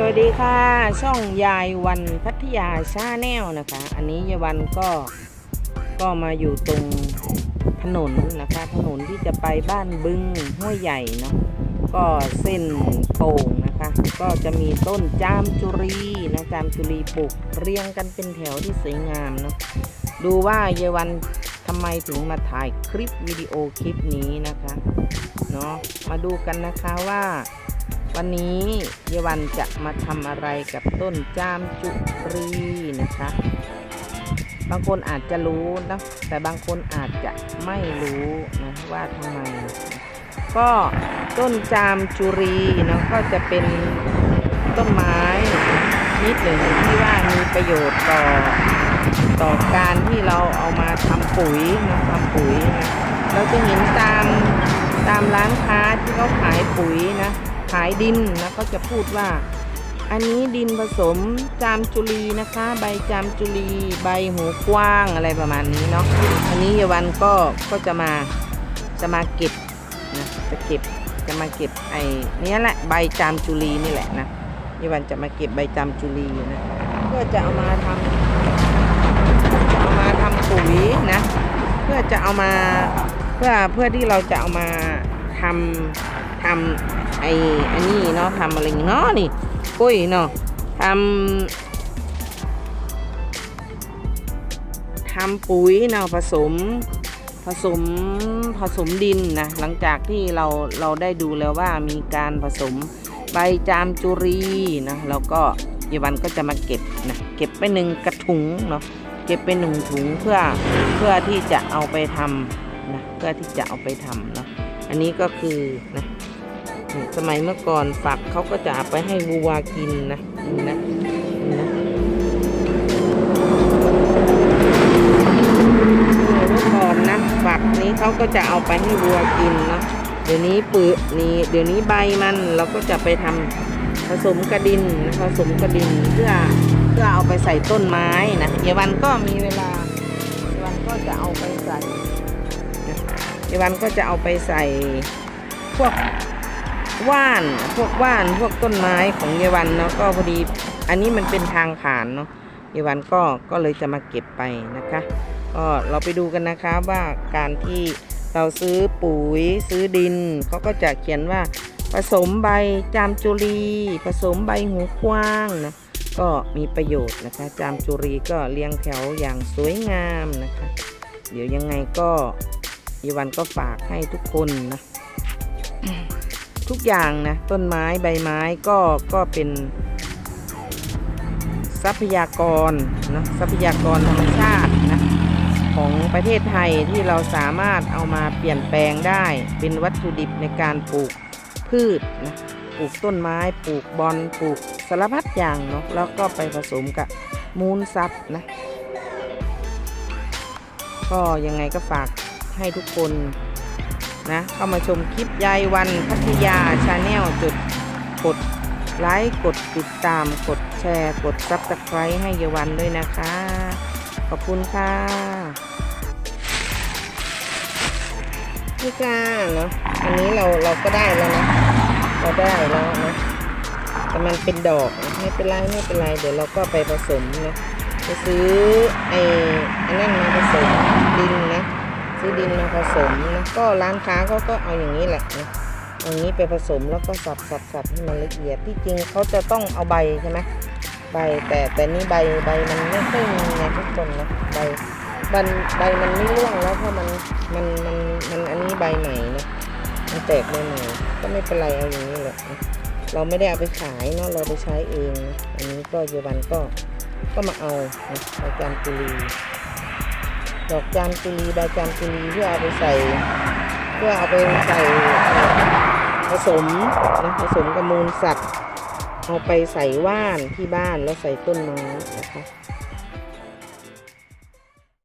สวัสดีค่ะ ช่องยายวันพัทยาชาแนลนะคะ อันนี้ยายวันก็ก็มาอยู่ตรงถนนนะคะ ถนนที่จะไปบ้านบึงห้วยใหญ่เนาะก็เส้นโป่งนะคะ ก็จะมีต้นจามจุรีนะจามจุรีปลูกเรียงกันเป็นแถวที่สวยงามเนาะดูว่ายายวันทำไมถึงมาถ่ายคลิปวิดีโอคลิปนี้นะคะเนาะมาดูกันนะคะว่า วันนี้เยาวันจะมาทำอะไรกับต้นจามจุรีนะคะ บางคนอาจจะรู้นะแต่บางคนอาจจะไม่รู้นะว่าทำไม ก็ต้นจามจุรีเนาะก็จะเป็นต้นไม้นิดหนึ่งที่ว่ามีประโยชน์ต่อต่อการที่เราเอามาทำปุ๋ยนะทำปุ๋ยนะเราจะเห็นตามตามร้านค้าที่เขาขายปุ๋ยนะ ขายดินนะก็จะพูดว่า อันนี้ดินผสมจามจุลีนะคะ ใบจามจุลี ใบหูกว้างอะไรประมาณนี้เนาะอันนี้เยาวันก็ก็จะมาจะมาเก็บนะจะเก็บจะมาเก็บไอ้นี้แหละใบจามจุลีนี่แหละนะเยาวันจะมาเก็บใบจามจุลีนะเพื่อจะเอามาทำเอามาทำปุ๋ยนะเพื่อจะเอามาเพื่อเพื่อที่เราจะเอามาทำ ทำไอ้อันนี้เนาะทำอะไรเนาะนี่กุ้ยเนาะทำทำปุ๋ยเนาะผสมผสมผสมดินนะหลังจากที่เราเราได้ดูแล้วว่ามีการผสมใบจามจุรีนะแล้วก็เยาวันก็จะมาเก็บนะเก็บไปหนึ่งกระถุงเนาะเก็บเป็นหนึ่งถุงเพื่อเพื่อที่จะเอาไปทำนะเพื่อที่จะเอาไปทำเนาะอันนี้ก็คือนะ สมัยเมื่อก่อนฝักเขาก็จะเอาไปให้วัวกินนะนี่นะนะเมื่อก่อนนะฝักนี้เขาก็จะเอาไปให้วัวกินเนาะเดี๋ยวนี้ปืนนี่เดี๋ยวนี้ใบมันเราก็จะไปทำผสมกระดินนะผสมกระดินเพื่อเพื่อเอาไปใส่ต้นไม้นะเยาวันก็มีเวลาเยาวันก็จะเอาไปใส่เยาวันก็จะเอาไปใส่พวก ว่านพวกว่านพวกต้นไม้ของเยวันเนาะก็พอดีอันนี้มันเป็นทางผ่านเนาะเยวันก็ก็เลยจะมาเก็บไปนะคะ ก็เราไปดูกันนะคะว่าการที่เราซื้อปุ๋ยซื้อดินเขาก็จะเขียนว่าผสมใบจามจุรีผสมใบหูกว้างนะก็มีประโยชน์นะคะ จามจุรีก็เรียงแถวอย่างสวยงามนะคะ เดี๋ยวยังไงก็ยีวันก็ฝากให้ทุกคนนะ ทุกอย่างนะ ต้นไม้ใบไม้ก็ก็เป็น ทรัพยากรนะทรัพยากรธรรมชาตินะของประเทศไทยที่เราสามารถเอามาเปลี่ยนแปลงได้ เป็นวัตถุดิบในการปลูกพืชนะปลูกต้นไม้ปลูกบอลปลูกสารพัดอย่างเนาะแล้วก็ไปผสมกับมูลซับนะก็ยังไงก็ฝากให้ทุกคน นะเข้ามาชมคลิปยายวันพัทยาชาแนลจุดกดไลค์กดติดตามกดแชร์ กดซับสไครต์ให้ยายวันด้วยนะคะ ขอบคุณค่ะนี่จ้าเนาะอันนี้เราเราก็ได้แล้วนะ เราได้แล้วนะแต่มันเป็นดอกไม่เป็นไรไม่เป็นไรเดี๋ยวเราก็ไปผสมนะไปซื้อไอ้อันนั้นมาผสมดินนะ ซื้อดินมาผสมนะก็ร้านค้าเขาก็เอาอย่างนี้แหละนะเอาอย่างนี้ไปผสมแล้วก็สับสับสับให้มันละเอียดที่จริงเขาจะต้องเอาใบใช่ไหมใบแต่แต่นี่ใบใบมันไม่ค่อยมีไงทุกคนนะใบใบใบมันไม่ร่วงแล้วเพราะมันมันมันมันอันนี้ใบใหม่นะมันแตกใบใหม่ก็ไม่เป็นไรเอาอย่างนี้แหละนะเราไม่ได้เอาไปขายเนาะเราไปใช้เอง อันนี้ก็เยาวันก็ก็มาเอานะใบจามจุลี ดอกจานกุลีใบจานกุลีเพื่อเอาไปใส่ เพื่อเอาไปใส่ผสมนะผสมกับมูลสัตว์ เอาไปใส่ว่านที่บ้านแล้วใส่ต้นไม้นะคะ